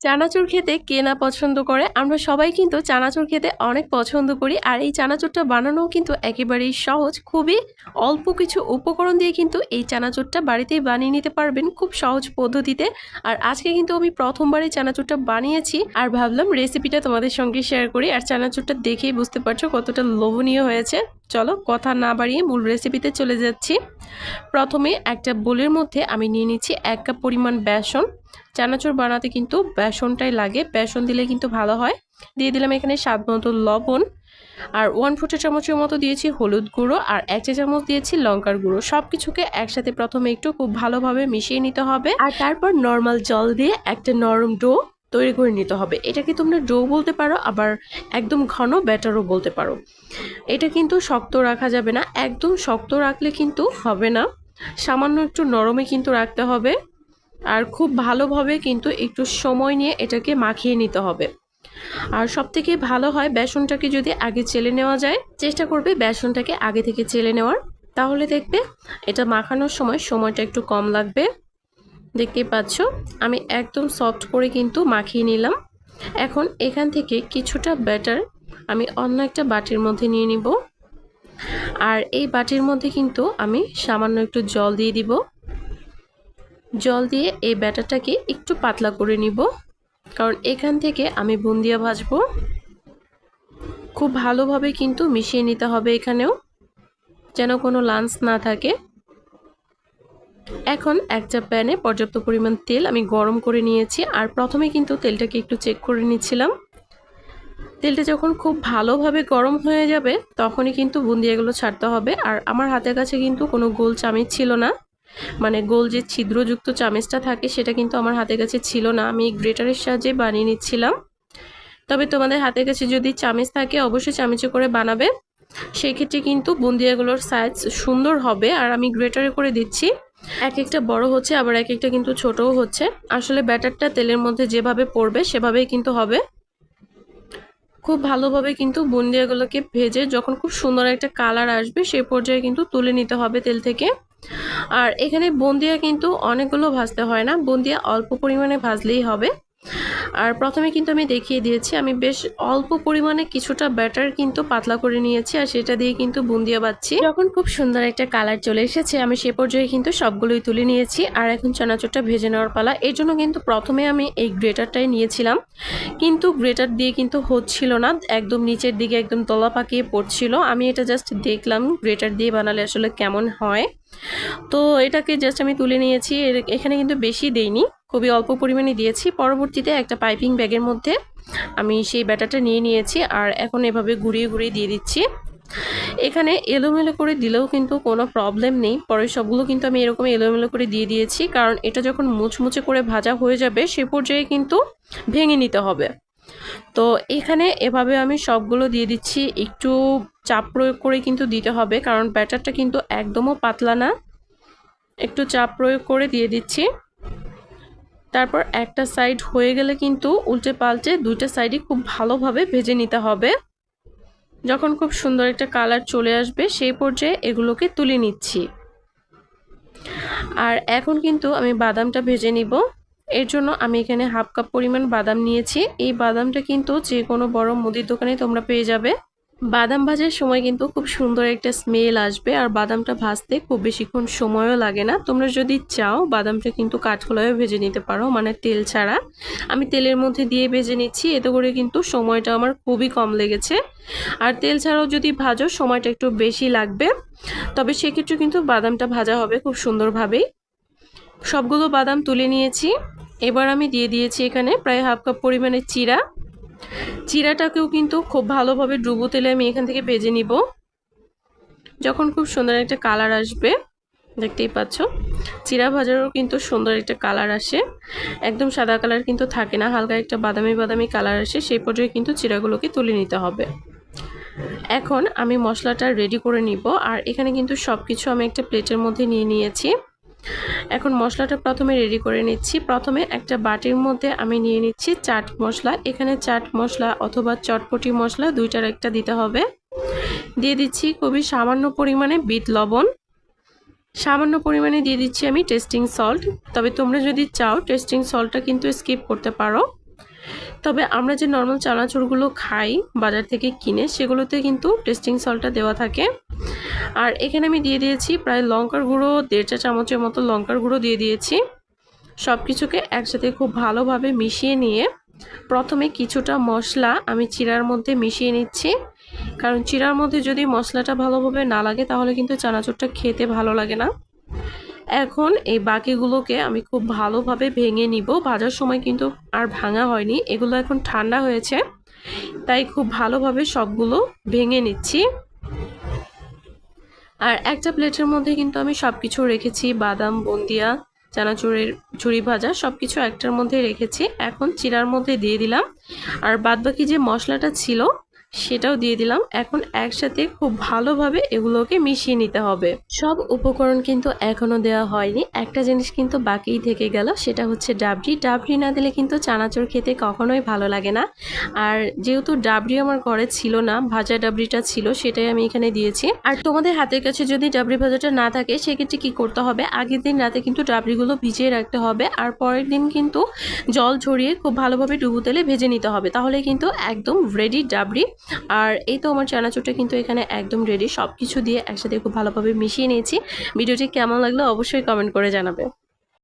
চানাচুর খেতে কে না পছন্দ করে? আমরা সবাই কিন্তু চানাচুর খেতে অনেক পছন্দ করি, আর এই চানাচুরটা বানানোও কিন্তু একেবারেই সহজ। খুবই অল্প কিছু উপকরণ দিয়ে কিন্তু এই চানাচুরটা বাড়িতেই বানিয়ে নিতে পারবেন খুব সহজ পদ্ধতিতে। আর আজকে কিন্তু আমি প্রথমবারই চানাচুরটা বানিয়েছি, আর ভাবলাম রেসিপিটা তোমাদের সঙ্গে শেয়ার করি। আর চানাচুরটা দেখেই বুঝতে পারছ কতটা লোভনীয় হয়েছে। চলো কথা না বাড়িয়ে মূল রেসিপিতে চলে যাচ্ছি। প্রথমে একটা বোলের মধ্যে আমি নিয়ে নিচ্ছি এক কাপ পরিমাণ বেসন। চানাচুর বানাতে কিন্তু বেসনটাই লাগে, বেসন দিলে কিন্তু ভালো হয়। দিয়ে দিলাম এখানে স্বাদ মতো লবণ। আর ওয়ান ফুটে চামচের মতো দিয়েছি হলুদ গুঁড়ো আর এক চা চামচ দিয়েছি লঙ্কার গুঁড়ো। সব কিছুকে একসাথে প্রথমে একটু খুব ভালোভাবে মিশিয়ে নিতে হবে। আর তারপর নর্মাল জল দিয়ে একটা নরম ডো তৈরি করে নিতে হবে। এটাকে তোমরা ডো বলতে পারো, আবার একদম ঘন ব্যাটারও বলতে পারো। এটা কিন্তু শক্ত রাখা যাবে না। একদম শক্ত রাখলে কিন্তু হবে না। সামান্য একটু নরমে কিন্তু রাখতে হবে। আর খুব ভালোভাবে কিন্তু একটু সময় নিয়ে এটাকে মাখিয়ে নিতে হবে। আর সব থেকে ভালো হয় বেসনটাকে যদি আগে চেলে নেওয়া যায়, চেষ্টা করবে বেসনটাকে আগে থেকে চেলে নেওয়ার। তাহলে দেখবে এটা মাখানোর সময় সময়টা একটু কম লাগবে। দেখতেই পাচ্ছ, আমি একদম সফট করে কিন্তু মাখিয়ে নিলাম। এখন এখান থেকে কিছুটা ব্যাটার আমি অন্য একটা বাটির মধ্যে নিয়ে নিব। আর এই বাটির মধ্যে কিন্তু আমি সামান্য একটু জল দিয়ে দিব। জল দিয়ে এই ব্যাটারটাকে একটু পাতলা করে নিব। কারণ এখান থেকে আমি বুন্দিয়া ভাজবো। খুব ভালোভাবে কিন্তু মিশিয়ে নিতে হবে এখানেও, যেন কোনো লাঞ্চ না থাকে। এখন একটা প্যানে পর্যাপ্ত পরিমাণ তেল আমি গরম করে নিয়েছি, আর প্রথমে কিন্তু তেলটাকে একটু চেক করে নিচ্ছিলাম। তেলটা যখন খুব ভালোভাবে গরম হয়ে যাবে, তখনই কিন্তু বুন্দিয়াগুলো ছাড়তে হবে, আর আমার হাতের কাছে কিন্তু কোনো গোল চামিচ ছিল না। মানে গোল যে ছিদ্রযুক্ত চামিচটা থাকে, সেটা কিন্তু আমার হাতের কাছে ছিল না। আমি গ্রেটারের সাহায্যে বানিয়ে নিচ্ছিলাম। তবে তোমাদের হাতের কাছে যদি চামিচ থাকে, অবশ্যই চামিচে করে বানাবে। সেই ক্ষেত্রে কিন্তু বুন্দিয়াগুলোর সাইজ সুন্দর হবে, আর আমি গ্রেটারে করে দিচ্ছি। এক একটা বড় হচ্ছে, আবার এক একটা কিন্তু ছোটও হচ্ছে। আসলে ব্যাটারটা তেলের মধ্যে যেভাবে পড়বে, সেভাবেই কিন্তু হবে। খুব ভালোভাবে কিন্তু বুন্দিয়াগুলোকে ভেজে যখন খুব সুন্দর একটা কালার আসবে সেই পর্যায়ে কিন্তু তুলে নিতে হবে তেল থেকে। আর এখানে বন্দিয়া কিন্তু অনেকগুলো ভাজতে হয় না, বন্দিয়া অল্প পরিমাণে ভাজলেই হবে। আর প্রথমে কিন্তু আমি দেখিয়ে দিয়েছি, আমি বেশ অল্প পরিমাণে কিছুটা ব্যাটার কিন্তু পাতলা করে নিয়েছি আর সেটা দিয়ে কিন্তু বুন্দিয়া বাচ্ছি যখন খুব সুন্দর একটা কালার চলে এসেছে, আমি সে পর্যায়ে কিন্তু সবগুলোই তুলে নিয়েছি আর এখন চানাচুরটা ভেজে নেওয়ার পালা। এর জন্য কিন্তু প্রথমে আমি এই গ্রেটারটাই নিয়েছিলাম, কিন্তু গ্রেটার দিয়ে কিন্তু হচ্ছিল না, একদম নিচের দিকে একদম তলা পাকিয়ে পড়ছিল। আমি এটা জাস্ট দেখলাম গ্রেটার দিয়ে বানালে আসলে কেমন হয়। তো এটাকে জাস্ট আমি তুলে নিয়েছি এখানে কিন্তু বেশি দেইনি। খুবই অল্প পরিমাণে দিয়েছি। পরবর্তীতে একটা পাইপিং ব্যাগের মধ্যে আমি সেই ব্যাটারটা নিয়ে নিয়েছি আর এখন এভাবে ঘুরিয়ে ঘুরিয়ে দিয়ে দিচ্ছি। এখানে এলোমেলো করে দিলেও কিন্তু কোনো প্রবলেম নেই। পরে সবগুলো কিন্তু আমি এরকম এলোমেলো করে দিয়ে দিয়েছি কারণ এটা যখন মুচমুচে করে ভাজা হয়ে যাবে সে পর্যায়ে কিন্তু ভেঙে নিতে হবে। তো এখানে এভাবে আমি সবগুলো দিয়ে দিচ্ছি। একটু চাপ প্রয়োগ করে কিন্তু দিতে হবে কারণ ব্যাটারটা কিন্তু একদমও পাতলা না। একটু চাপ প্রয়োগ করে দিয়ে দিচ্ছি। তারপর একটা সাইড হয়ে গেলে কিন্তু উল্টে পাল্টে দুইটা সাইডই খুব ভালোভাবে ভেজে নিতে হবে। যখন খুব সুন্দর একটা কালার চলে আসবে, সেই পর্যায়ে এগুলোকে তুলে নিচ্ছি। আর এখন কিন্তু আমি বাদামটা ভেজে নিব। এর জন্য আমি এখানে হাফ কাপ পরিমাণ বাদাম নিয়েছি। এই বাদামটা কিন্তু যে কোনো বড় মুদির দোকানে তোমরা পেয়ে যাবে। বাদাম ভাজার সময় কিন্তু খুব সুন্দর একটা স্মেল আসবে আর বাদামটা ভাজতে খুব বেশিক্ষণ সময়ও লাগে না। তোমরা যদি চাও, বাদামটা কিন্তু কাঠখোলায় ভেজে নিতে পারো মানে তেল ছাড়া। আমি তেলের মধ্যে দিয়ে ভেজে নিচ্ছি, এতে করে কিন্তু সময়টা আমার খুবই কম লেগেছে। আর তেল ছাড়াও যদি ভাজো, সময়টা একটু বেশি লাগবে। তবে সেক্ষেত্রে কিন্তু বাদামটা ভাজা হবে খুব সুন্দরভাবেই। সবগুলো বাদাম তুলে নিয়েছি। এবার আমি দিয়ে দিয়েছি এখানে প্রায় হাফ কাপ পরিমাণে চিরা। চিরাটাকেও কিন্তু খুব ভালোভাবে ডুবো তেলে আমি এখান থেকে ভেজে নিব। যখন খুব সুন্দর একটা কালার আসবে, দেখতেই পাচ্ছ? চিরা ভাজারও কিন্তু সুন্দর একটা কালার আসে। একদম সাদা কালার কিন্তু থাকে না, হালকা একটা বাদামি বাদামি কালার আসে, সেই পর্যায়ে কিন্তু চিরাগুলোকে তুলে নিতে হবে। এখন আমি মশলাটা রেডি করে নিব, আর এখানে কিন্তু সব কিছু আমি একটা প্লেটের মধ্যে নিয়ে নিয়েছি। এখন মশলাটা প্রথমে রেডি করে নিচ্ছি। প্রথমে একটা বাটির মধ্যে আমি নিয়ে নিচ্ছি চাট মশলা। এখানে চাট মশলা অথবা চটপটি মশলা দুইটার একটা দিতে হবে। দিয়ে দিচ্ছি খুবই সামান্য পরিমাণে বিট লবণ। সামান্য পরিমাণে দিয়ে দিচ্ছি আমি টেস্টিং সল্ট। তবে তোমরা যদি চাও টেস্টিং সল্টটা কিন্তু স্কিপ করতে পারো। তবে আমরা যে নর্মাল চানাচুরগুলো খাই বাজার থেকে কিনে, সেগুলোতে কিন্তু টেস্টিং সল্টটা দেওয়া থাকে। আর এখানে আমি দিয়ে দিয়েছি প্রায় লঙ্কার গুঁড়ো, দেড় চা চামচের মতো লঙ্কার গুঁড়ো দিয়ে দিয়েছি। সব কিছুকে একসাথে খুব ভালোভাবে মিশিয়ে নিয়ে প্রথমে কিছুটা মশলা আমি চিরার মধ্যে মিশিয়ে নিচ্ছি। কারণ চিরার মধ্যে যদি মশলাটা ভালোভাবে না লাগে, তাহলে কিন্তু চানাচুরটা খেতে ভালো লাগে না। এখন এই বাকিগুলোকে আমি খুব ভালোভাবে ভেঙে নিব। ভাজার সময় কিন্তু আর ভাঙা হয়নি, এগুলো এখন ঠান্ডা হয়েছে, তাই খুব ভালোভাবে সবগুলো ভেঙে নিচ্ছি। আর একটা প্লেটের মধ্যে কিন্তু আমি সব কিছু রেখেছি, বাদাম, বন্দিয়া, চানাচুরের ঝুড়ি ভাজা সব কিছু একটার মধ্যে রেখেছি। এখন চিরার মধ্যে দিয়ে দিলাম। আর বাদবাকি যে মশলাটা ছিল সেটাও দিয়ে দিলাম। এখন একসাথে খুব ভালোভাবে এগুলোকে মিশিয়ে নিতে হবে। সব উপকরণ কিন্তু এখনও দেওয়া হয়নি। একটা জিনিস কিন্তু বাকিই থেকে গেল, সেটা হচ্ছে ডাবরি। ডাবরি না দিলে কিন্তু চানাচুর খেতে কখনোই ভালো লাগে না। আর যেহেতু ডাবরি আমার ঘরে ছিল না, ভাজা ডাবরিটা ছিল, সেটাই আমি এখানে দিয়েছি। আর তোমাদের হাতের কাছে যদি ডাবরি ভাজাটা না থাকে, সেক্ষেত্রে কি করতে হবে? আগের দিন রাতে কিন্তু ডাবরিগুলো ভিজিয়ে রাখতে হবে। আর পরের দিন কিন্তু জল ঝরিয়ে খুব ভালোভাবে ডুবু তেলে ভেজে নিতে হবে। তাহলে কিন্তু একদম রেডি ডাবরি। আর এই তো আমার চানাচুরটা কিন্তু এখানে একদম রেডি সব কিছু দিয়ে একসাথে খুব ভালোভাবে মিশিয়ে নিয়েছি। ভিডিওটি কেমন লাগল অবশ্যই কমেন্ট করে জানাবে।